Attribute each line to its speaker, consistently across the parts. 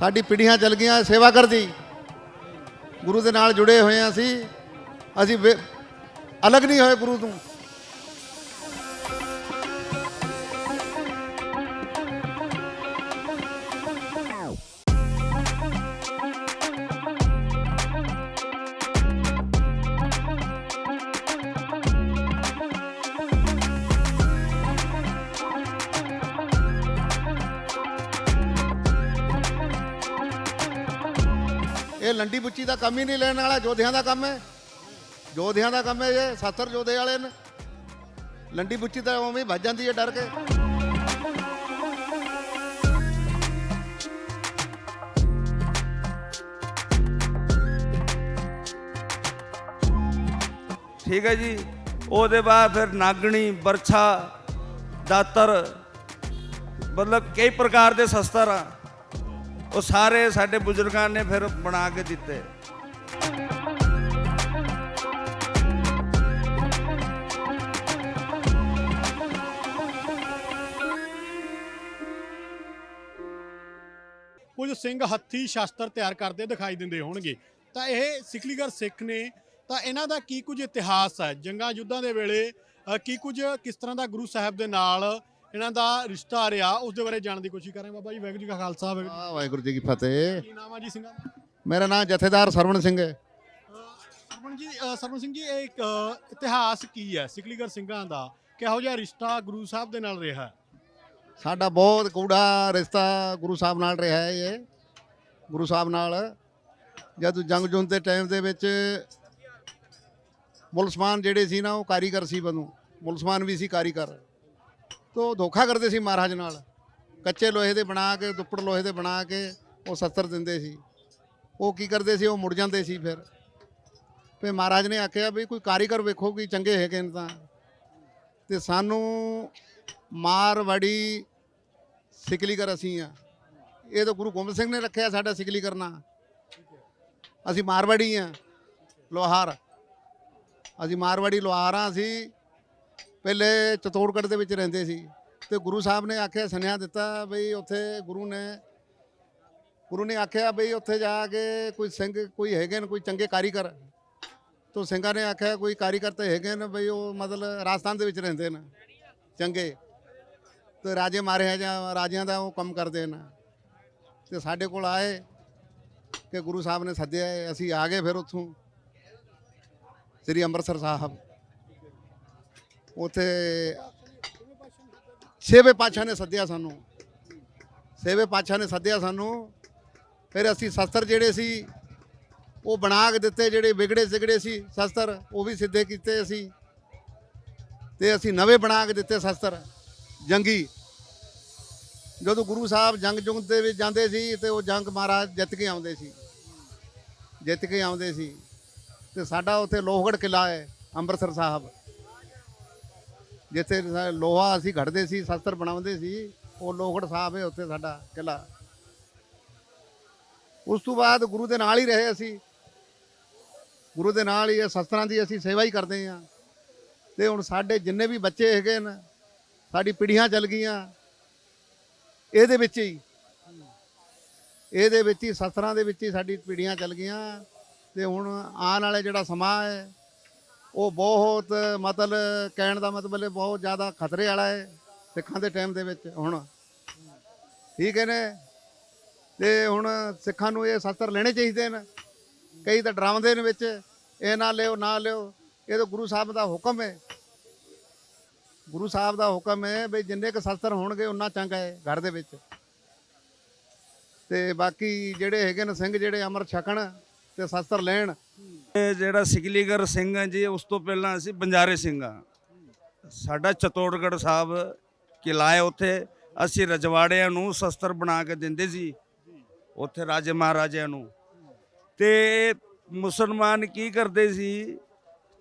Speaker 1: ਸਾਡੀ ਪੀੜ੍ਹੀਆਂ ਚੱਲ ਗਈਆਂ, ਸੇਵਾ ਕਰਦੀ। ਗੁਰੂ ਦੇ ਨਾਲ ਜੁੜੇ ਹੋਏ ਹਾਂ ਅਸੀਂ। ਅਸੀਂ ਵੇ- ਅਲੱਗ ਨਹੀਂ ਹੋਏ ਗੁਰੂ ਤੋਂ। ਇਹ ਲੰਡੀ ਬੁੱਚੀ ਦਾ ਕੰਮ ਹੀ ਨਹੀਂ ਲੈਣ ਵਾਲਾ, ਯੋਧਿਆਂ ਦਾ ਕੰਮ ਹੈ। ਯੋਧਿਆਂ ਦਾ ਕੰਮ ਹੈ ਇਹ, ਸਾਥਰ ਜੋਧੇ ਵਾਲੇ ਨੇ। ਲੰਡੀ ਬੁੱਚੀ ਤਾਂ ਉਵੇਂ ਹੀ ਜਾਂਦੀ ਹੈ ਡਰ ਕੇ।
Speaker 2: ਠੀਕ ਹੈ ਜੀ, ਉਹਦੇ ਬਾਅਦ ਫਿਰ ਨਾਗਣੀ, ਬਰਛਾ, ਦਾਤਰ, ਮਤਲਬ ਕਈ ਪ੍ਰਕਾਰ ਦੇ ਸ਼ਸਤਰ ਆ। ਉਹ ਸਾਰੇ ਸਾਡੇ ਬਜ਼ੁਰਗਾਂ ਨੇ ਫਿਰ ਬਣਾ ਕੇ ਦਿੱਤੇ।
Speaker 3: ਕੁਝ ਸਿੰਘ ਹੱਥੀ ਸ਼ਾਸਤਰ ਤਿਆਰ ਕਰਦੇ ਦਿਖਾਈ ਦਿੰਦੇ ਹੋਣਗੇ। ਤਾਂ ਇਹ ਸਿਕਲੀਗਰ ਸਿੱਖ ਨੇ, ਤਾਂ ਇਹਨਾਂ ਦਾ ਕੀ ਕੁਝ ਇਤਿਹਾਸ ਹੈ? ਜੰਗਾਂ ਯੁੱਧਾਂ ਦੇ ਵੇਲੇ ਕੀ ਕੁਝ ਕਿਸ ਤਰ੍ਹਾਂ ਦਾ ਗੁਰੂ ਸਾਹਿਬ ਦੇ ਨਾਲ ਇਹਨਾਂ ਦਾ ਰਿਸ਼ਤਾ ਰਿਹਾ ਉਸ ਦੇ ਬਾਰੇ ਜਾਣਨ ਦੀ ਕੋਸ਼ਿਸ਼ ਕਰਾਂਗੇ ਬਾਬਾ ਜੀ ਵਾਹਿਗੁਰੂ ਜੀ ਕਾ ਖਾਲਸਾ ਵਾਹਿਗੁਰੂ
Speaker 1: ਆ ਵਾਹਿਗੁਰੂ ਜੀ ਕੀ ਫਤਿਹ।
Speaker 3: ਕੀ ਨਾਮ ਆ ਜੀ ਸਿੰਘਾਂ ਦਾ?
Speaker 1: ਮੇਰਾ ਨਾਮ ਜਥੇਦਾਰ ਸਰਵਣ ਸਿੰਘ ਹੈ।
Speaker 3: ਸਰਵਣ ਜੀ ਅ, ਸਰਵਣ ਸਿੰਘ ਜੀ ਇਹ ਇੱਕ ਅ, ਇਤਿਹਾਸ ਕੀ ਹੈ? ਸਿਕਲੀਗਰ ਸਿੰਘਾਂ ਦਾ ਕਿਹੋ ਜਿਹਾ ਰਿਸ਼ਤਾ ਗੁਰੂ ਸਾਹਿਬ ਦੇ ਨਾਲ ਰਿਹਾ ਹੈ?
Speaker 1: ਸਾਡਾ ਬਹੁਤ ਗੂੜਾ ਰਿਸ਼ਤਾ ਗੁਰੂ ਸਾਹਿਬ ਨਾਲ ਰਿਹਾ ਹੈ ਇਹ। ਗੁਰੂ ਸਾਹਿਬ ਨਾਲ ਜਦ ਜੰਗ ਜੁਨ ਦੇ ਟਾਈਮ ਦੇ ਵਿੱਚ ਮੁਲਸਮਾਨ ਜਿਹੜੇ ਸੀ ਨਾ ਉਹ ਕਾਰੀਗਰ ਸੀ ਬਨੂੰ ਮੁਲਸਮਾਨ ਵੀ ਸੀ ਕਾਰੀਗਰ। ਤੋ ਧੋਖਾ ਕਰਦੇ ਸੀ ਮਹਾਰਾਜ ਨਾਲ। ਕੱਚੇ ਲੋਹੇ ਦੇ ਬਣਾ ਕੇ, ਦੁੱਪੜ ਲੋਹੇ ਦੇ ਬਣਾ ਕੇ ਉਹ ਸ਼ਸਤਰ ਦਿੰਦੇ ਸੀ। ਉਹ ਕੀ ਕਰਦੇ ਸੀ? ਉਹ ਮੁੜ ਜਾਂਦੇ ਸੀ ਫਿਰ। ਫਿਰ ਮਹਾਰਾਜ ਨੇ ਆਖਿਆ ਵੀ ਕੋਈ ਕਾਰੀਗਰ ਵੇਖੋ ਕਿ ਚੰਗੇ ਹੈਗੇ ਨੇ ਤਾਂ। ਤੇ ਸਾਨੂੰ ਮਾਰਵਾੜੀ ਸਿਕਲੀਕਰ ਅਸੀਂ ਆ। ਇਹ ਤਾਂ ਗੁਰੂ ਗੋਬਿੰਦ ਸਿੰਘ ਨੇ ਰੱਖਿਆ ਸਾਡਾ ਸਿਕਲੀ ਕਰਨਾ ਅਸੀਂ ਮਾਰਵਾੜੀ ਆ, ਲੋਹਾਰ। ਅਸੀਂ ਮਾਰਵਾੜੀ, ਲੋਹਾਰਾਂ ਅਸੀਂ ਪਹਿਲੇ ਚਤੋੜਗੜ੍ਹ ਦੇ ਵਿੱਚ ਰਹਿੰਦੇ ਸੀ ਤੇ ਗੁਰੂ ਸਾਹਿਬ ਨੇ ਆਖਿਆ, ਸੁਨੇਹਾ ਦਿੱਤਾ ਬਈ ਉੱਥੇ ਗੁਰੂ ਨੇ ਗੁਰੂ ਨੇ ਆਖਿਆ ਬਈ ਉੱਥੇ ਜਾ ਕੇ ਕੋਈ ਸਿੰਘ ਕੋਈ ਹੈਗੇ ਨੇ, ਕੋਈ ਚੰਗੇ ਕਾਰੀਗਰ। ਤੋ ਸਿੰਘਾਂ ਨੇ ਆਖਿਆ, ਕੋਈ ਕਾਰੀਗਰ ਤਾਂ ਹੈਗੇ ਨੇ ਬਈ ਉਹ ਮਤਲਬ ਰਾਜਸਥਾਨ ਦੇ ਵਿੱਚ ਰਹਿੰਦੇ ਨੇ, ਚੰਗੇ। ਤੇ ਰਾਜੇ ਮਾਰੇ ਜਾਂ ਰਾਜਿਆਂ ਦਾ ਉਹ ਕੰਮ ਕਰਦੇ ਨੇ। ਤੇ ਸਾਡੇ ਕੋਲ ਆਏ ਕਿ ਗੁਰੂ ਸਾਹਿਬ ਨੇ ਸੱਦਿਆ, ਅਸੀਂ ਆ ਗਏ ਫਿਰ ਉੱਥੋਂ, ਸ੍ਰੀ ਅੰਮ੍ਰਿਤਸਰ ਸਾਹਿਬ। ਉਥੇ ਛੇਵੇਂ ਪਾਤਸ਼ਾਹ ਨੇ ਸੱਦਿਆ ਸਾਨੂੰ। ਛੇਵੇਂ ਪਾਤਸ਼ਾਹ ਨੇ ਸੱਦਿਆ ਸਾਨੂੰ। ਫਿਰ ਅਸੀਂ ਸ਼ਸਤਰ ਜਿਹੜੇ ਸੀ, ਉਹ ਬਣਾ ਕੇ ਦਿੱਤੇ, ਜਿਹੜੇ ਵਿਗੜੇ ਸਿਗੜੇ ਸੀ ਸ਼ਸਤਰ, ਉਹ ਵੀ ਸਿੱਧੇ ਕੀਤੇ ਅਸੀਂ। ਤੇ ਅਸੀਂ ਨਵੇਂ ਬਣਾ ਕੇ ਦਿੱਤੇ ਸ਼ਸਤਰ, ਜੰਗੀ। ਜਦੋਂ ਗੁਰੂ ਸਾਹਿਬ ਜੰਗ ਜੁੰਗ ਦੇ ਵਿੱਚ ਜਾਂਦੇ ਸੀ ਤੇ ਉਹ ਜੰਗ ਮਹਾਰਾਜ ਜਿੱਤ ਕੇ ਆਉਂਦੇ ਸੀ। ਜਿੱਤ ਕੇ ਆਉਂਦੇ ਸੀ। ਤੇ ਸਾਡਾ ਉੱਥੇ ਲੋਹਗੜ੍ਹ ਕਿਲਾ ਹੈ, ਅੰਮ੍ਰਿਤਸਰ ਸਾਹਿਬ। ਜਿੱਥੇ ਲੋਹਾ ਅਸੀਂ ਘੜਦੇ ਸੀ, ਸ਼ਸਤਰ ਬਣਾਉਂਦੇ ਸੀ, ਉਹ ਲੋਹੜ ਸਾਹਿਬ ਹੈ ਉੱਥੇ ਸਾਡਾ ਕਿਲਾ ਉਸ ਤੋਂ ਬਾਅਦ ਗੁਰੂ ਦੇ ਨਾਲ ਹੀ ਰਹੇ ਅਸੀਂ। ਗੁਰੂ ਦੇ ਨਾਲ ਹੀ ਇਹ ਸ਼ਸਤਰਾਂ ਦੀ ਅਸੀਂ ਸੇਵਾ ਹੀ ਕਰਦੇ ਹਾਂ। ਤੇ ਹੁਣ ਸਾਡੇ ਜਿੰਨੇ ਵੀ ਬੱਚੇ ਹੈਗੇ ਨੇ, ਸਾਡੀ ਪੀੜ੍ਹੀਆਂ ਚੱਲ ਗਈਆਂ। ਇਹਦੇ ਵਿੱਚ ਹੀ, ਇਹਦੇ ਵਿੱਚ ਹੀ, ਸ਼ਸਤਰਾਂ ਦੇ ਵਿੱਚ ਹੀ ਸਾਡੀ ਪੀੜ੍ਹੀਆਂ ਚੱਲ ਗਈਆਂ। ਤੇ ਹੁਣ ਆਉਣ ਵਾਲੇ ਜਿਹੜਾ ਸਮਾਂ ਹੈ ਉਹ ਬਹੁਤ ਮਤਲਬ ਕਹਿਣ ਦਾ ਮਤਲਬ ਹੈ ਬਹੁਤ ਜ਼ਿਆਦਾ ਖਤਰੇ ਵਾਲਾ ਹੈ ਸਿੱਖਾਂ ਦੇ ਟਾਈਮ ਦੇ ਵਿੱਚ ਹੁਣ। ਠੀਕ ਹੈ ਨੇ? ਤੇ ਹੁਣ ਸਿੱਖਾਂ ਨੂੰ ਇਹ ਸ਼ਸਤਰ ਲੈਣੇ ਚਾਹੀਦੇ ਨੇ ਕਈ ਤਾਂ ਡਰਾਉਂਦੇ ਨੇ ਵਿੱਚ, ਇਹ ਨਾ ਲਿਓ ਨਾ ਲਿਓ। ਇਹ ਤਾਂ ਗੁਰੂ ਸਾਹਿਬ ਦਾ ਹੁਕਮ ਹੈ। ਗੁਰੂ ਸਾਹਿਬ ਦਾ ਹੁਕਮ ਹੈ ਵੀ ਜਿੰਨੇ ਕੁ ਸ਼ਸਤਰ ਹੋਣਗੇ ਉਨਾ ਚੰਗਾ ਹੈ ਘਰ ਦੇ ਵਿੱਚ। ਤੇ ਬਾਕੀ ਜਿਹੜੇ ਹੈਗੇ ਨੇ ਸਿੰਘ ਜਿਹੜੇ ਅੰਮ੍ਰਿਤ ਛਕਣ ਤੇ ਸ਼ਸਤਰ ਲੈਣ
Speaker 2: ਇਹ ਜਿਹੜਾ ਸਿਕਲੀਗਰ ਸਿੰਘ ਹੈ ਜੀ, ਉਸ ਤੋਂ ਪਹਿਲਾਂ ਅਸੀਂ ਬੰਜਾਰੇ ਸਿੰਘ ਆ ਸਾਡਾ ਚਤੋੜਗੜ ਸਾਹਿਬ ਕਿਲਾ ਹੈ ਉੱਥੇ। ਅਸੀਂ ਰਜਵਾੜਿਆਂ ਨੂੰ ਸ਼ਸਤਰ ਬਣਾ ਕੇ ਦਿੰਦੇ ਸੀ, ਉੱਥੇ ਰਾਜੇ ਮਹਾਰਾਜਿਆਂ ਨੂੰ। ਤੇ ਮੁਸਲਮਾਨ ਕੀ ਕਰਦੇ ਸੀ,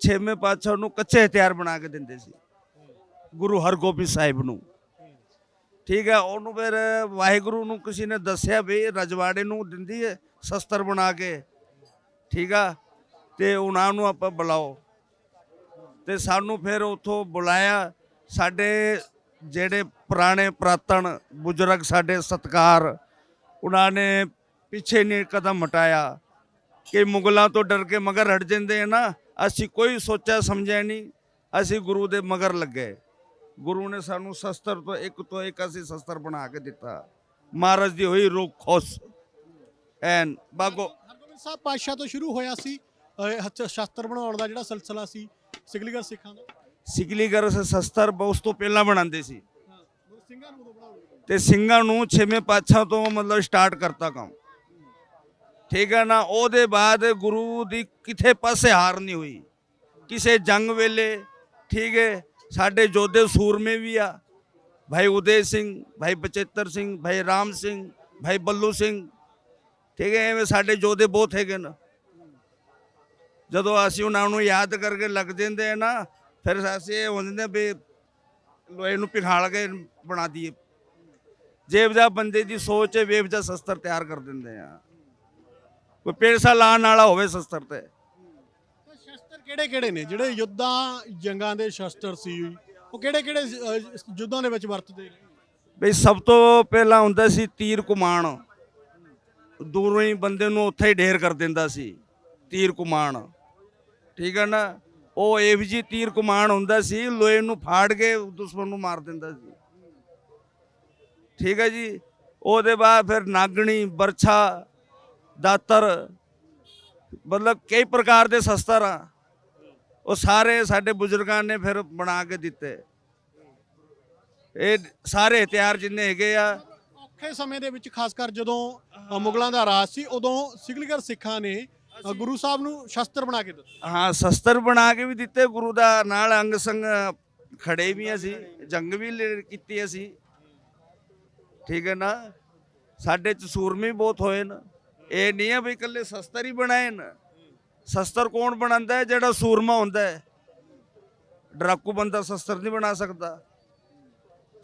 Speaker 2: ਛੇਵੇਂ ਪਾਤਸ਼ਾਹ ਨੂੰ ਕੱਚੇ ਹਥਿਆਰ ਬਣਾ ਕੇ ਦਿੰਦੇ ਸੀ, ਗੁਰੂ ਹਰਗੋਬਿੰਦ ਸਾਹਿਬ ਨੂੰ। ਠੀਕ ਹੈ, ਉਹਨੂੰ ਫਿਰ ਵਾਹਿਗੁਰੂ ਨੂੰ ਕਿਸੇ ਨੇ ਦੱਸਿਆ ਵੀ ਰਜਵਾੜੇ ਨੂੰ ਦਿੰਦੀ ਹੈ ਸ਼ਸਤਰ ਬਣਾ ਕੇ। ਠੀਕ ਆ ਤੇ ਉਹਨਾਂ ਨੂੰ ਆਪਾਂ ਬੁਲਾਓ। ਤੇ ਸਾਨੂੰ ਫਿਰ ਉੱਥੋਂ ਬੁਲਾਇਆ। ਸਾਡੇ ਜਿਹੜੇ ਪੁਰਾਣੇ, ਪ੍ਰਾਤਨ ਬਜ਼ੁਰਗ ਸਾਡੇ ਸਤਕਾਰ, ਉਹਨਾਂ ਨੇ ਪਿੱਛੇ ਨਹੀਂ ਕਦਮ ਹਟਾਇਆ। ਕਿ ਮੁਗਲਾਂ ਤੋਂ ਡਰ ਕੇ ਮਗਰ ਹਟ ਜਾਂਦੇ ਆ ਨਾ, ਅਸੀਂ ਕੋਈ ਸੋਚਿਆ, ਸਮਝਿਆ ਨਹੀਂ। ਅਸੀਂ ਗੁਰੂ ਦੇ ਮਗਰ ਲੱਗੇ। ਗੁਰੂ ਨੇ ਸਾਨੂੰ ਸ਼ਸਤਰ ਤੋਂ ਇੱਕ ਤੋਂ ਇੱਕ ਅਸੀਂ ਸ਼ਸਤਰ ਬਣਾ ਕੇ ਦਿੱਤਾ। ਮਹਾਰਾਜ ਦੀ ਹੋਈ ਰੁਖ ਖੁਸ਼। ਐਨ, ਬਾਗੋ
Speaker 3: ਸਾਹਿਬ, ਪਾਤਸ਼ਾਹ ਤੋਂ ਸ਼ੁਰੂ ਹੋਇਆ ਸੀ। ਹੱਥ- ਸ਼ਸਤਰ ਬਣਾਉਣ ਦਾ ਜਿਹੜਾ ਸਿਲਸਿਲਾ ਸੀ ਸਿਕਲੀਗਰ ਸਿੱਖਾਂ ਦਾ?
Speaker 2: ਸਿਕਲੀਗਰ ਸ਼ਸਤਰ ਉਸ ਤੋਂ ਪਹਿਲਾਂ ਬਣਾਉਂਦੇ ਸੀ।
Speaker 3: ਮਤਲਬ ਸਿੰਘਾਂ ਨੂੰ ਉਦੋਂ ਬਣਾਉਂਦੇ
Speaker 2: ਤੇ ਸਿੰਘਾਂ ਨੂੰ ਛੇਵੇਂ ਪਾਤਸ਼ਾਹ ਤੋਂ ਮਤਲਬ ਸਟਾਰਟ ਕਰਤਾ ਕੰਮ। ਠੀਕ ਹੈ ਨਾ? ਉਹਦੇ ਬਾਅਦ ਗੁਰੂ ਦੀ ਕਿਥੇ ਪਾਸੇ ਹਾਰ ਨਹੀਂ ਹੋਈ। ਕਿਸੇ ਜੰਗ ਵੇਲੇ ਠੀਕ ਹੈ? ਸਾਡੇ ਜੋਧੇ ਸੂਰਮੇ ਵੀ ਆ। ਭਾਈ ਉਦੈ ਸਿੰਘ ਭਾਈ ਬਚੇਤਰ ਸਿੰਘ ਭਾਈ ਰਾਮ ਸਿੰਘ ਭਾਈ ਬੱਲੂ ਸਿੰਘ। ਠੀਕ ਹੈ? ਐਵੇਂ ਸਾਡੇ ਜੋਧੇ ਬਹੁਤ ਹੈਗੇ ਨਾ। ਜਦੋਂ ਅਸੀਂ ਉਹਨਾਂ ਨੂੰ ਯਾਦ ਕਰਕੇ ਲੱਗ ਜਾਂਦੇ ਆ ਨਾ ਫਿਰ ਅਸੀਂ ਇਹ ਹੋ ਜਾਂਦੇ ਵੀ ਲੋਹੇ ਨੂੰ ਪਿਘਾਲ ਕੇ ਬਣਾ ਦਈਏ। ਜੇਬ ਬੰਦੇ ਦੀ ਸੋਚ ਹੈ ਵੇਬ ਦਾ ਸ਼ਸਤਰ ਤਿਆਰ ਕਰ ਦਿੰਦੇ ਆ। ਕੋਈ ਪੈਸਾ ਲਾਣ ਵਾਲਾ ਹੋਵੇ ਸ਼ਸਤਰ ਤੇ।
Speaker 3: ਸ਼ਸਤਰ ਕਿਹੜੇ ਕਿਹੜੇ ਨੇ? ਜਿਹੜੇ ਯੁੱਧਾਂ ਜੰਗਾਂ ਦੇ ਸ਼ਸਤਰ ਸੀ ਉਹ ਕਿਹੜੇ ਕਿਹੜੇ ਯੁੱਧਾਂ ਦੇ ਵਿੱਚ ਵਰਤਦੇ
Speaker 2: ਬਈ ਸਭ ਤੋਂ ਪਹਿਲਾਂ ਹੁੰਦਾ ਸੀ ਤੀਰ ਕੁਮਾਨ। ਦੂਰੋਂ ਹੀ ਬੰਦੇ ਨੂੰ ਉੱਥੇ ਹੀ ਢੇਰ ਕਰ ਦਿੰਦਾ ਸੀ ਤੀਰ ਕੁਮਾਨ। ਠੀਕ ਹੈ ਨਾ? ਉਹ ਇਹੋ ਜੀ ਤੀਰ ਕੁਮਾਨ ਹੁੰਦਾ ਸੀ, ਲੋਹੇ ਨੂੰ ਫਾੜ ਕੇ ਦੁਸ਼ਮਣ ਨੂੰ ਮਾਰ ਦਿੰਦਾ ਸੀ। ਠੀਕ ਹੈ ਜੀ? ਉਹਦੇ ਬਾਅਦ ਫਿਰ ਨਾਗਣੀ, ਬਰਛਾ, ਦਾਤਰ, ਮਤਲਬ ਕਈ ਪ੍ਰਕਾਰ ਦੇ ਸ਼ਸਤਰ ਆ। ਉਹ ਸਾਰੇ ਸਾਡੇ ਬਜ਼ੁਰਗਾਂ ਨੇ ਫਿਰ ਬਣਾ ਕੇ ਦਿੱਤੇ। ਇਹ ਸਾਰੇ ਹਥਿਆਰ ਜਿੰਨੇ ਹੈਗੇ ਆ।
Speaker 3: ਔਖੇ ਸਮੇਂ ਦੇ ਵਿੱਚ ਖਾਸ ਕਰ ਜਦੋਂ ਮੁਗਲਾਂ ਦਾ ਰਾਜ ਸੀ, ਉਦੋਂ ਸਿਕਲੀਗਰ ਸਿੱਖਾਂ ਨੇ ਅ, ਗੁਰੂ ਸਾਹਿਬ ਨੂੰ ਸ਼ਸਤਰ ਬਣਾ ਕੇ ਦਿੱਤਾ।
Speaker 2: ਹਾਂ ਸ਼ਸਤਰ ਬਣਾ ਕੇ ਵੀ ਦਿੱਤੇ ਗੁਰੂ ਦਾ ਨਾਲ ਅੰਗ ਸੰਗ ਖੜੇ ਵੀ ਅਸੀਂ ਜੰਗ ਵੀ ਲੇ- ਕੀਤੀ ਅਸੀਂ। ਠੀਕ ਹੈ ਨਾ? ਸਾਡੇ ਚ ਸੂਰਮੇ ਬਹੁਤ ਹੋਏ ਨਾ। ਇਹ ਨਹੀਂ ਹੈ ਵੀ ਇਕੱਲੇ ਸ਼ਸਤਰ ਹੀ ਬਣਾਏ ਨਾ। ਸ਼ਸਤਰ ਕੌਣ ਬਣਾਉਂਦਾ ਹੈ? ਜਿਹੜਾ ਸੂਰਮਾ ਹੁੰਦਾ ਹੈ। ਡਰਾਕੂ ਬੰਦਾ ਸ਼ਸਤਰ ਨਹੀਂ ਬਣਾ ਸਕਦਾ।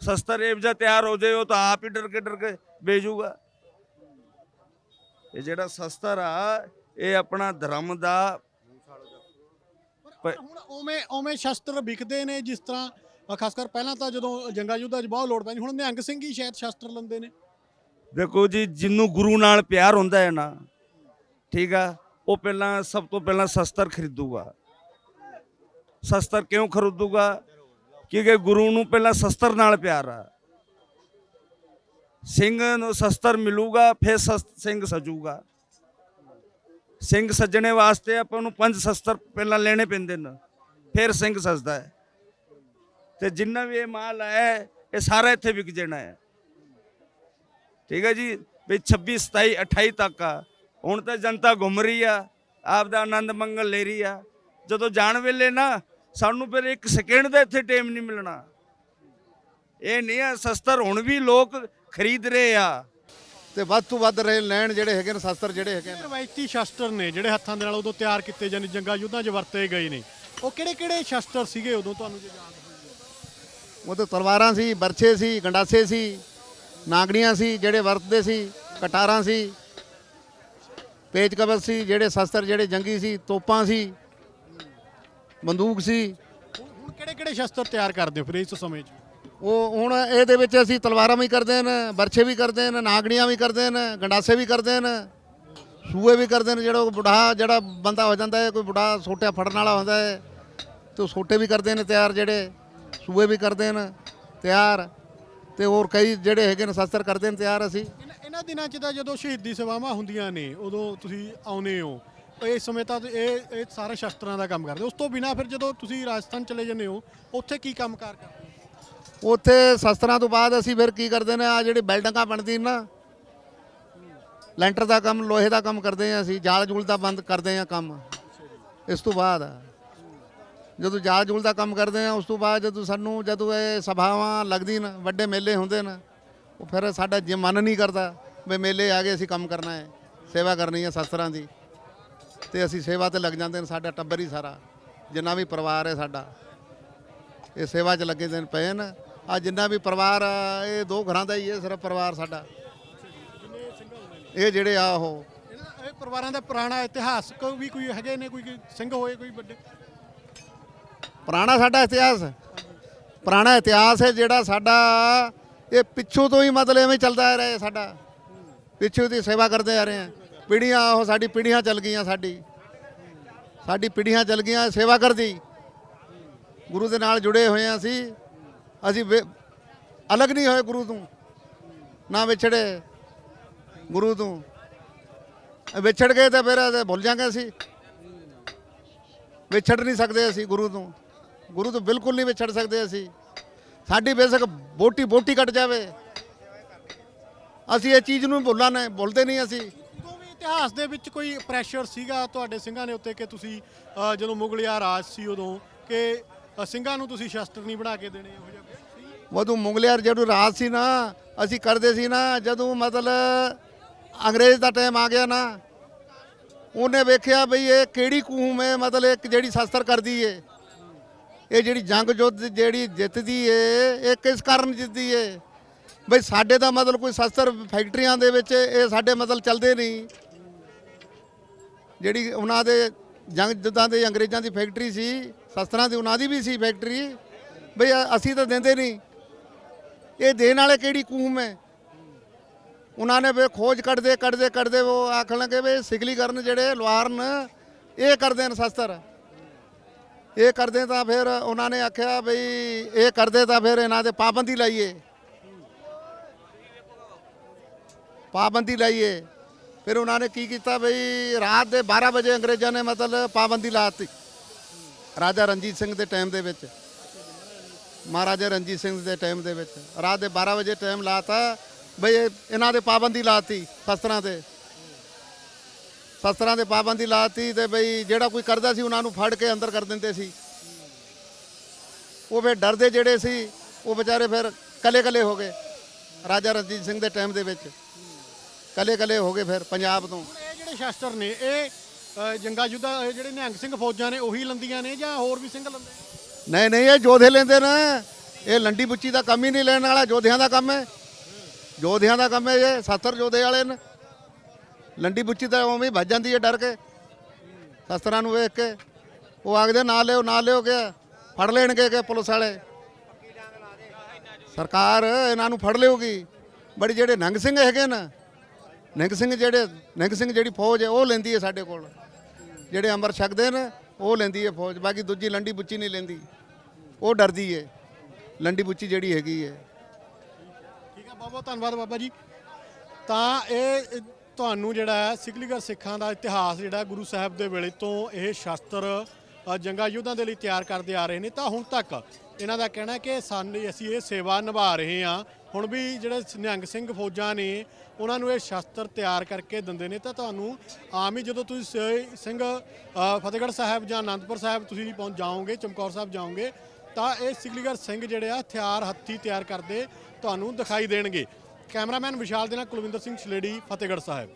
Speaker 2: ਸ਼ਸਤਰ ਇਹ ਜਿਹਾ ਤਿਆਰ ਹੋ ਜਾਏ ਉਹ ਤਾਂ ਆਪ ਹੀ ਡਰ ਕੇ ਡਰ ਕੇ ਬੇਜੂਗਾ ਇਹ ਜਿਹੜਾ ਸ਼ਸਤਰ ਆ ਇਹ ਆਪਣਾ ਧਰਮ ਦਾ
Speaker 3: ਪਰ ਹੁਣ ਉਵੇਂ ਉਵੇਂ ਸ਼ਸਤਰ ਵਿਕਦੇ ਨੇ ਜਿਸ ਤਰ੍ਹਾਂ ਖਾਸ ਕਰ ਪਹਿਲਾਂ ਤਾਂ ਜਦੋਂ ਜੰਗਾਂ ਯੁੱਧਾਂ 'ਚ ਬਹੁਤ ਲੋੜ ਪੈਂਦੀ ਹੁਣ ਨਿਹੰਗ ਸਿੰਘ ਹੀ ਸ਼ਾਇਦ ਸ਼ਸਤਰ ਲੈਂਦੇ ਨੇ।
Speaker 2: ਦੇਖੋ ਜੀ ਜਿਹਨੂੰ ਗੁਰੂ ਨਾਲ ਪਿਆਰ ਹੁੰਦਾ ਹੈ ਨਾ ਠੀਕ ਆ ਉਹ ਪਹਿਲਾਂ ਸਭ ਤੋਂ ਪਹਿਲਾਂ ਸ਼ਸਤਰ ਖਰੀਦੂਗਾ। ਸ਼ਸਤਰ ਕਿਉਂ ਖਰੀਦੂਗਾ? ਕਿਉਂਕਿ ਗੁਰੂ ਨੂੰ ਪਹਿਲਾਂ ਸ਼ਸਤਰ ਨਾਲ ਪਿਆਰ ਆ। ਸਿੰਘ ਨੂੰ ਸ਼ਸਤਰ ਮਿਲੂਗਾ ਫਿਰ ਸਿੰਘ ਸਜੂਗਾ। ਸਿੰਘ ਸੱਜਣੇ ਵਾਸਤੇ ਆਪਾਂ ਨੂੰ ਪੰਜ ਸ਼ਸਤਰ ਪਹਿਲਾਂ ਲੈਣੇ ਪੈਂਦੇ ਨੇ। ਫਿਰ ਸਿੰਘ ਸਜਦਾ ਹੈ। ਤੇ ਜਿੰਨਾ ਵੀ ਇਹ ਮਾਲ ਆਇਆ ਇਹ ਸਾਰਾ ਇੱਥੇ ਵਿਕ ਜਾਣਾ ਹੈ। ਠੀਕ ਹੈ ਜੀ? ਵੀ 26 27 28 ਤੱਕ ਆ। ਹੁਣ ਤਾਂ ਜਨਤਾ ਘੁੰਮ ਰਹੀ ਆ ਆਪ ਦਾ ਆਨੰਦ ਮੰਗਲ ਲੈ ਰਹੀ ਆ। ਜਦੋਂ ਜਾਣ ਵੇਲੇ ਨਾ, ਸਾਨੂੰ ਫਿਰ ਇੱਕ ਸੈਕਿੰਡ ਦਾ ਇੱਥੇ ਟਾਈਮ ਨਹੀਂ ਮਿਲਣਾ। ਇਹ ਨਹੀਂ ਆ, ਸ਼ਸਤਰ ਹੁਣ ਵੀ ਲੋਕ ਖਰੀਦ ਰਹੇ ਆ।
Speaker 1: ਤੇ ਵੱਧ ਤੋਂ ਵੱਧ ਰਹੇ ਲੈਣ ਜਿਹੜੇ ਹੈਗੇ ਨੇ ਸ਼ਸਤਰ ਜਿਹੜੇ ਹੈਗੇ ਨੇ।
Speaker 3: ਰਵਾਇਤੀ ਸ਼ਸਤਰ ਨੇ ਜਿਹੜੇ ਹੱਥਾਂ ਦੇ ਨਾਲ ਉਦੋਂ ਤਿਆਰ ਕੀਤੇ ਜਾਂਦੇ ਜੰਗਾਂ ਯੁੱਧਾਂ 'ਚ ਵਰਤੇ ਗਏ ਨੇ। ਉਹ ਕਿਹੜੇ ਕਿਹੜੇ ਸ਼ਸਤਰ ਸੀਗੇ ਉਦੋਂ ਤੁਹਾਨੂੰ ਜੇ ਯਾਦ ਹੋਵੇ?
Speaker 1: ਉਹ ਤੇ ਤਲਵਾਰਾਂ ਸੀ ਬਰਛੇ ਸੀ ਗੰਡਾਸੇ ਸੀ ਨਾਗਣੀਆਂ ਸੀ ਜਿਹੜੇ ਵਰਤਦੇ ਸੀ ਕਟਾਰਾਂ ਸੀ ਪੇਚ ਕਬਜ਼ ਸੀ ਜਿਹੜੇ ਸ਼ਸਤਰ ਜਿਹੜੇ ਜੰਗੀ ਸੀ ਤੋਪਾਂ ਸੀ ਬੰਦੂਕ ਸੀ।
Speaker 3: ਹੁਣ ਕਿਹੜੇ ਕਿਹੜੇ ਸ਼ਸਤਰ ਤਿਆਰ ਕਰਦੇ ਹੋ ਫਿਰ ਇਸ ਸਮੇਂ 'ਚ?
Speaker 1: ਉਹ ਹੁਣ ਇਹਦੇ ਵਿੱਚ ਅਸੀਂ ਤਲਵਾਰਾਂ ਵੀ ਕਰਦੇ ਨੇ ਵਰਛੇ ਵੀ ਕਰਦੇ ਨੇ ਨਾਗਣੀਆਂ ਵੀ ਕਰਦੇ ਨੇ ਗੰਡਾਸੇ ਵੀ ਕਰਦੇ ਨੇ ਸੂਏ ਵੀ ਕਰਦੇ ਨੇ ਜਿਹੜਾ ਉਹ ਬੁढ़ਾ ਜਿਹੜਾ ਬੰਦਾ ਹੋ ਜਾਂਦਾ ਹੈ, ਕੋਈ ਬੁਢਾ ਸੋਟਿਆ ਫੜਨ ਵਾਲਾ ਹੁੰਦਾ ਹੈ, ਤੇ ਉਹ ਸੋਟੇ ਵੀ ਕਰਦੇ ਨੇ ਤਿਆਰ ਜਿਹੜੇ, ਸੂਏ ਵੀ ਕਰਦੇ ਨੇ ਤਿਆਰ, ਤੇ ਹੋਰ ਕਈ ਜਿਹੜੇ ਹੈਗੇ ਨੇ ਸ਼ਸਤਰ ਕਰਦੇ ਨੇ ਤਿਆਰ ਅਸੀਂ।
Speaker 3: ਇਹਨਾਂ- ਦਿਨਾਂ 'ਚ ਤਾਂ ਜਦੋਂ ਸ਼ਹੀਦੀ ਸੇਵਾਵਾਂ ਹੁੰਦੀਆਂ ਨੇ, ਉਦੋਂ ਤੁਸੀਂ ਆਉਨੇ ਹੋ, ਇਸ ਸਮੇਂ ਤਾਂ ਇਹ ਇਹ ਸਾਰੇ ਸ਼ਸਤਰਾਂ ਦਾ ਕੰਮ ਕਰਦੇ ਉਸ ਤੋਂ ਬਿਨਾ ਫਿਰ ਜਦੋਂ ਤੁਸੀਂ ਰਾਜਸਥਾਨ ਚਲੇ ਜਾਂਦੇ ਹੋ, ਉੱਥੇ ਕੀ ਕੰਮਕਾਰ ਕਰਦੇ
Speaker 1: ਉੱਥੇ ਸ਼ਸਤਰਾਂ ਤੋਂ ਬਾਅਦ ਅਸੀਂ ਫਿਰ ਕੀ ਕਰਦੇ ਨੇ ਆ ਜਿਹੜੀ ਬਿਲਡਿੰਗਾਂ ਬਣਦੀ ਨਾ, ਲੈਂਟਰ ਦਾ ਕੰਮ, ਲੋਹੇ ਦਾ ਕੰਮ ਕਰਦੇ ਆ ਅਸੀਂ, ਜਾਲ ਜੂਲ ਦਾ ਬੰਦ ਕਰਦੇ ਆ ਕੰਮ। ਇਸ ਤੋਂ ਬਾਅਦ ਜਦੋਂ ਜਾਲ ਜੂਲ ਦਾ ਕੰਮ ਕਰਦੇ ਆ ਉਸ ਤੋਂ ਬਾਅਦ ਜਦੋਂ ਸਾਨੂੰ, ਜਦੋਂ ਇਹ ਸਭਾਵਾਂ ਲੱਗਦੀ ਨਾ, ਵੱਡੇ ਮੇਲੇ ਹੁੰਦੇ ਨੇ, ਉਹ ਫਿਰ ਸਾਡਾ ਜੇ ਮਨ ਨਹੀਂ ਕਰਦਾ ਵੀ ਮੇਲੇ ਆ ਗਏ, ਅਸੀਂ ਕੰਮ ਕਰਨਾ ਹੈ, ਸੇਵਾ ਕਰਨੀ ਹੈ ਸ਼ਸਤਰਾਂ ਦੀ। ਤੇ ਅਸੀਂ ਸੇਵਾ ਤੇ ਲੱਗ ਜਾਂਦੇ ਨੇ, ਸਾਡਾ ਟੱਬਰ ਹੀ ਸਾਰਾ, ਜਿੰਨਾ ਵੀ ਪਰਿਵਾਰ ਹੈ ਸਾਡਾ, ਇਹ ਸੇਵਾ 'ਚ ਲੱਗੇ ਦਿਨ ਪਏ ਨੇ। ਆ ਜਿੰਨਾ ਵੀ ਪਰਿਵਾਰ ਆ, ਇਹ ਦੋ ਘਰਾਂ ਦਾ ਹੀ ਹੈ ਸਿਰਫ ਪਰਿਵਾਰ ਸਾਡਾ। ਇਹ ਜਿਹੜੇ ਆ ਉਹ।
Speaker 3: ਇਹ ਪਰਿਵਾਰਾਂ ਦਾ ਪੁਰਾਣਾ ਇਤਿਹਾਸ ਕੋਈ ਵੀ ਕੋਈ ਹੈਗੇ ਨੇ ਕੋਈ ਸਿੰਘ ਹੋਏ ਕੋਈ ਵੱਡੇ।
Speaker 1: ਪੁਰਾਣਾ ਸਾਡਾ ਇਤਿਹਾਸ। ਪੁਰਾਣਾ ਇਤਿਹਾਸ ਹੈ ਜਿਹੜਾ ਸਾਡਾ ਇਹ ਪਿੱਛੋਂ ਤੋਂ ਹੀ ਮਤਲਬ ਐਵੇਂ ਚੱਲਦਾ ਆ ਰਿਹਾ ਸਾਡਾ। ਪਿੱਛੇ ਦੀ ਸੇਵਾ ਕਰਦੇ ਆ ਰਹੇ ਆ। ਪੀੜ੍ਹੀਆਂ ਉਹ ਸਾਡੀ ਪੀੜ੍ਹੀਆਂ ਚੱਲ ਗਈਆਂ ਸਾਡੀ। ਸਾਡੀ ਪੀੜ੍ਹੀਆਂ ਚੱਲ ਗਈਆਂ ਸੇਵਾ ਕਰਦੀ। ਗੁਰੂ ਦੇ ਨਾਲ ਜੁੜੇ ਹੋਏ ਆ ਅਸੀਂ। ਅਸੀਂ ਵੇ- ਅਲੱਗ ਨਹੀਂ ਹੋਏ ਗੁਰੂ ਤੋਂ। ਨਾ ਵਿਛੜੇ ਗੁਰੂ ਤੋਂ। ਵਿਛੜ ਗਏ ਤਾਂ ਫਿਰ ਅਸੀਂ ਭੁੱਲ ਜਾਾਂਗੇ ਅਸੀਂ। ਵਿਛੜ ਨਹੀਂ ਸਕਦੇ ਅਸੀਂ ਗੁਰੂ ਤੋਂ। ਗੁਰੂ ਤੋਂ ਬਿਲਕੁਲ ਨਹੀਂ ਵਿਛੜ ਸਕਦੇ ਅਸੀਂ। ਸਾਡੀ ਬੇਸ਼ੱਕ ਬੋਟੀ ਬੋਟੀ ਕੱਟ ਜਾਵੇ। ਅਸੀਂ ਇਹ ਚੀਜ਼ ਨੂੰ ਭੁੱਲਾਂ ਨਹੀਂ ਭੁੱਲਦੇ ਨਹੀਂ ਅਸੀਂ।
Speaker 3: ਇਤਿਹਾਸ ਦੇ ਵਿੱਚ ਕੋਈ ਪ੍ਰੈਸ਼ਰ ਸੀਗਾ ਤੁਹਾਡੇ ਸਿੰਘਾਂ ਦੇ ਉੱਤੇ ਕਿ ਤੁਸੀਂ ਅ, ਜਦੋਂ ਮੁਗਲਿਆ ਰਾਜ ਸੀ ਉਦੋਂ ਕਿ ਸਿੰਘਾਂ ਨੂੰ ਤੁਸੀਂ ਸ਼ਸਤਰ ਨਹੀਂ ਬਣਾ ਕੇ ਦੇਣੇ
Speaker 1: ਉਦੋਂ ਮੁਗਲਿਆਰ ਜਦੋਂ ਰਾਜ ਸੀ ਨਾ, ਅਸੀਂ ਕਰਦੇ ਸੀ ਨਾ, ਜਦੋਂ ਮਤਲਬ ਅੰਗਰੇਜ਼ ਦਾ ਟਾਈਮ ਆ ਗਿਆ ਨਾ, ਉਹਨੇ ਵੇਖਿਆ ਬਈ ਇਹ ਕਿਹੜੀ ਕੂਮ ਹੈ, ਮਤਲਬ ਇੱਕ ਜਿਹੜੀ ਸ਼ਸਤਰ ਕਰਦੀ ਏ। ਇਹ ਜਿਹੜੀ ਜੰਗ ਜੁੱਧ ਜਿਹੜੀ ਜਿੱਤਦੀ ਏ, ਇਹ ਕਿਸ ਕਾਰਨ ਜਿੱਤਦੀ ਏ? ਬਈ ਸਾਡੇ ਦਾ ਮਤਲਬ ਕੋਈ ਸ਼ਸਤਰ ਫੈਕਟਰੀਆਂ ਦੇ ਵਿੱਚ ਇਹ ਸਾਡੇ ਮਤਲਬ ਚੱਲਦੇ ਨਹੀਂ। ਜਿਹੜੀ ਉਹਨਾਂ ਦੇ ਜੰਗ ਜੁੱਧਾਂ ਦੇ ਅੰਗਰੇਜ਼ਾਂ ਦੀ ਫੈਕਟਰੀ ਸੀ, ਸ਼ਸਤਰਾਂ ਦੀ ਉਹਨਾਂ ਦੀ ਵੀ ਸੀ ਫੈਕਟਰੀ, ਬਈ ਅਸੀਂ ਤਾਂ ਦਿੰਦੇ ਨਹੀਂ। ਇਹ ਦੇਣ ਵਾਲੇ ਕਿਹੜੀ ਕੂਮ ਹੈ? ਉਹਨਾਂ ਨੇ ਵੀ ਖੋਜ ਕੱਢਦੇ ਕੱਢਦੇ ਕੱਢਦੇ ਉਹ ਆਖਣ ਲੱਗੇ ਵੀ ਸਿਗਲੀਕਰਨ ਜਿਹੜੇ ਲੁਹਾਰਨ ਇਹ ਕਰਦੇ ਨੇ ਸ਼ਸਤਰ। ਇਹ ਕਰਦੇ ਤਾਂ ਫਿਰ ਉਹਨਾਂ ਨੇ ਆਖਿਆ ਬਈ ਇਹ ਕਰਦੇ ਤਾਂ ਫਿਰ ਇਹਨਾਂ ਦੇ ਪਾਬੰਦੀ ਲਾਈਏ। ਪਾਬੰਦੀ ਲਾਈਏ। ਫਿਰ ਉਹਨਾਂ ਨੇ ਕੀ ਕੀਤਾ ਬਈ ਰਾਤ ਦੇ 12 ਵਜੇ ਅੰਗਰੇਜ਼ਾਂ ਨੇ ਮਤਲਬ ਪਾਬੰਦੀ ਲਾਤੀ ਰਾਜਾ ਰਣਜੀਤ ਸਿੰਘ ਦੇ ਟਾਈਮ ਦੇ ਵਿੱਚ। ਮਹਾਰਾਜਾ ਰਣਜੀਤ ਸਿੰਘ ਦੇ ਟਾਈਮ ਦੇ ਵਿੱਚ। ਰਾਤ ਦੇ 12 ਵਜੇ ਟਾਈਮ ਲਾਤਾ ਬਈ ਇਹਨਾਂ ਦੇ ਪਾਬੰਦੀ ਲਾਤੀ ਸ਼ਸਤਰਾਂ ਤੇ। ਸ਼ਸਤਰਾਂ ਦੇ ਪਾਬੰਦੀ ਲਾਤੀ ਤੇ ਬਈ ਜਿਹੜਾ ਕੋਈ ਕਰਦਾ ਸੀ ਉਹਨਾਂ ਨੂੰ ਫੜ ਕੇ ਅੰਦਰ ਕਰ ਦਿੰਦੇ ਸੀ। ਉਹ ਫਿਰ ਡਰਦੇ ਜਿਹੜੇ ਸੀ ਉਹ ਵਿਚਾਰੇ ਫਿਰ ਕਲੇ ਕਲੇ ਹੋ ਗਏ ਰਾਜਾ ਰਣਜੀਤ ਸਿੰਘ ਦੇ ਟਾਈਮ ਦੇ ਵਿੱਚ। ਕਲੇ ਕਲੇ ਹੋ ਗਏ ਫਿਰ ਪੰਜਾਬ ਤੋਂ।
Speaker 3: ਇਹ ਜਿਹੜੇ ਸ਼ਸਤਰ ਨੇ ਇਹ ਅ, ਜੰਗਾ ਜੁੱਧਾ ਜਿਹੜੇ ਨਿਹੰਗ ਸਿੰਘ ਫੌਜਾਂ ਨੇ ਉਹੀ ਲੰਦੀਆਂ ਨੇ ਜਾਂ ਹੋਰ ਵੀ ਸਿੰਘ ਲੰਦੇ
Speaker 1: ਨਹੀਂ ਨਹੀਂ, ਇਹ ਜੋਧੇ ਲੈਂਦੇ ਨੇ। ਇਹ ਲੰਡੀ ਬੁੱਚੀ ਦਾ ਕੰਮ ਹੀ ਨਹੀਂ ਲੈਣ ਵਾਲਾ ਜੋਧਿਆਂ ਦਾ ਕੰਮ ਹੈ। ਜੋਧਿਆਂ ਦਾ ਕੰਮ ਹੈ ਇਹ 70 ਜੋਧੇ ਵਾਲੇ ਨੇ। ਲੰਡੀ ਬੁੱਚੀ ਤਾਂ ਉਵੇਂ ਹੀ ਭੱਜ ਜਾਂਦੀ ਹੈ ਡਰ ਕੇ। ਸ਼ਸਤਰਾਂ ਨੂੰ ਵੇਖ ਕੇ। ਉਹ ਆਖਦੇ, ਨਾ ਲਿਓ ਨਾ ਲਿਓ ਕਿ ਫੜ ਲੈਣਗੇ ਕਿ ਪੁਲਿਸ ਵਾਲੇ। ਸਰਕਾਰ ਇਹਨਾਂ ਨੂੰ ਫੜ ਲਿਓਗੀ ਬੜੀ ਜਿਹੜੇ ਨੰਗ ਸਿੰਘ ਹੈਗੇ ਨਾ, ਨਿੰਗ ਸਿੰਘ ਜਿਹੜੇ, ਨਿੰਗ ਸਿੰਘ ਜਿਹੜੀ ਫੌਜ ਹੈ, ਉਹ ਲੈਂਦੀ ਹੈ ਸਾਡੇ ਕੋਲ। ਜਿਹੜੇ ਅੰਮ੍ਰਿਤ ਛਕਦੇ ਨੇ ਉਹ ਲੈਂਦੀ ਹੈ ਫੌਜ, ਬਾਕੀ ਦੂਜੀ ਲੰਡੀ ਬੁੱਚੀ ਨਹੀਂ ਲੈਂਦੀ। ਉਹ ਡਰਦੀ ਹੈ। ਲੰਡੀ ਬੁੱਚੀ ਜਿਹੜੀ ਹੈਗੀ ਹੈ।
Speaker 3: ਠੀਕ ਹੈ, ਬਹੁਤ ਬਹੁਤ ਧੰਨਵਾਦ ਬਾਬਾ ਜੀ। ਤਾਂ ਇਹ ਤੁਹਾਨੂੰ ਜਿਹੜਾ ਹੈ ਸਿਕਲੀਗਰ ਸਿੱਖਾਂ ਦਾ ਇਤਿਹਾਸ ਜਿਹੜਾ ਗੁਰੂ ਸਾਹਿਬ ਦੇ ਵੇਲੇ ਤੋਂ ਇਹ ਸ਼ਸਤਰ ਜੰਗਾਂ ਯੁੱਧਾਂ ਦੇ ਲਈ ਤਿਆਰ ਕਰਦੇ ਆ ਰਹੇ ਨੇ। ਤਾਂ ਹੁਣ ਤੱਕ ਇਹਨਾਂ ਦਾ ਕਹਿਣਾ ਕਿ ਸਾਨੂੰ ਅਸੀਂ ਇਹ ਸੇਵਾ ਨਿਭਾ ਰਹੇ ਹਾਂ। ਹੁਣ ਵੀ ਜਿਹੜੇ ਨਿਹੰਗ ਸਿੰਘ ਫੌਜਾਂ ਨੇ, ਉਹਨਾਂ ਨੂੰ ਇਹ ਸ਼ਸਤਰ ਤਿਆਰ ਕਰਕੇ ਦਿੰਦੇ ਨੇ। ਤਾਂ ਤੁਹਾਨੂੰ ਆਮ ਹੀ ਜਦੋਂ ਤੁਸੀਂ ਸਿੰਘ ਫਤਿਹਗੜ੍ਹ ਸਾਹਿਬ ਜਾਂ ਅਨੰਦਪੁਰ ਸਾਹਿਬ ਤੁਸੀਂ ਪਹੁੰਚ ਜਾਓਗੇ, ਚਮਕੌਰ ਸਾਹਿਬ ਜਾਓਗੇ, ਤਾਂ ਇਹ ਸਿਕਲੀਗਰ ਸਿੰਘ ਜਿਹੜੇ ਆ, ਹਥਿਆਰ, ਹੱਥੀ ਤਿਆਰ ਕਰਦੇ ਤੁਹਾਨੂੰ ਦਿਖਾਈ ਦੇਣਗੇ। ਕੈਮਰਾਮੈਨ ਵਿਸ਼ਾਲ ਦੇ ਨਾਲ ਕੁਲਵਿੰਦਰ ਸਿੰਘ ਛਲੇੜੀ ਫਤਿਹਗੜ੍ਹ ਸਾਹਿਬ।